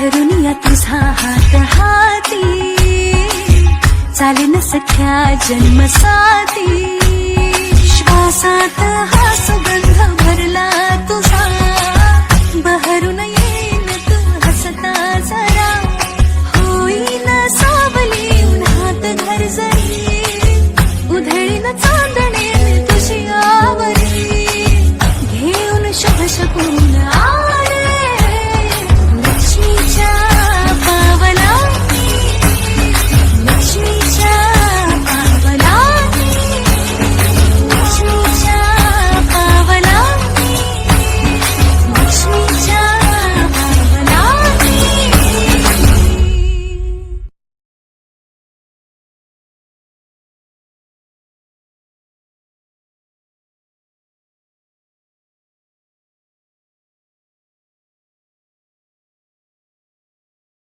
धरून या तुझा हात हाती. चाले न सख्या जन्म जन्मसाती. श्वासात हा सुगंध भरला तुझा. बहरून येईन तू हसता जरा. होईन सावली उन्हात घर जरी. उधळीन चांदणे तुझी आवरी. घेऊन शुभ शकून आ